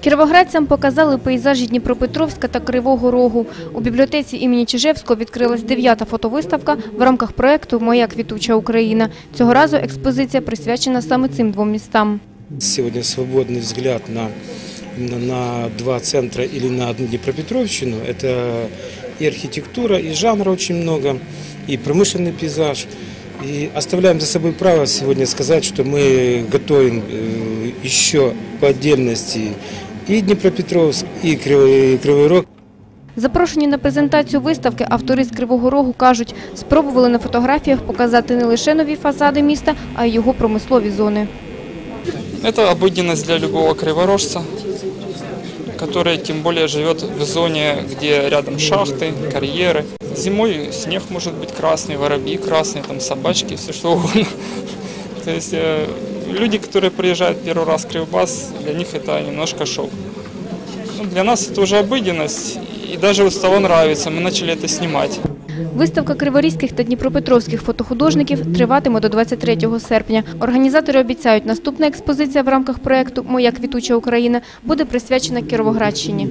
Кіровоградцям показали пейзажі Дніпропетровська та Кривого Рогу. У бібліотеці імені Чижевського відкрилась дев'ята фотовиставка в рамках проєкту «Моя квітуча Україна». Цього разу експозиція присвячена саме цим двом містам. Сегодня свободный взгляд на, на, на два центра или на одну Днепропетровщину. Это и архитектура, и жанра очень много, и промышленный пейзаж. И оставляем за собой право сегодня сказать, что мы готовим э, еще по отдельности и Днепропетровск, и Кривой, и Кривой Рог. Запрошені на презентацію виставки автори з Кривого Рогу кажуть, спробували на фотографіях показати не лише нові фасади міста, а й його промислові зони. Это обыденность для любого криворожца, который тем более живет в зоне, где рядом шахты, карьеры. Зимой снег может быть красный, воробьи красные, там собачки, все что угодно. То есть э, люди, которые приезжают первый раз в Кривбас, для них это немножко шок. Ну, для нас это уже обыденность, и даже вот стало нравится, мы начали это снимать. Виставка криворізьких та дніпропетровських фотохудожників триватиме до 23 серпня. Організатори обіцяють, наступна експозиція в рамках проєкту «Моя квітуча Україна» буде присвячена Кіровоградщині.